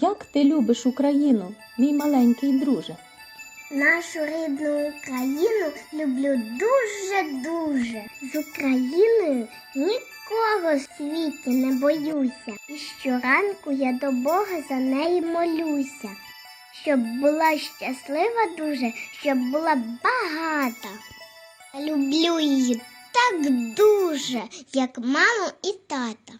Як ти любиш Україну, мій маленький друже? Нашу рідну Україну люблю дуже-дуже. З Україною нікого в світі не боюся. І щоранку я до Бога за неї молюся. Щоб була щаслива дуже, щоб була багата. Люблю її так дуже, як маму і тата.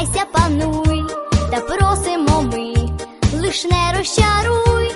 Сподівайся, пануй, та просимо ми, лиш не розчаруй.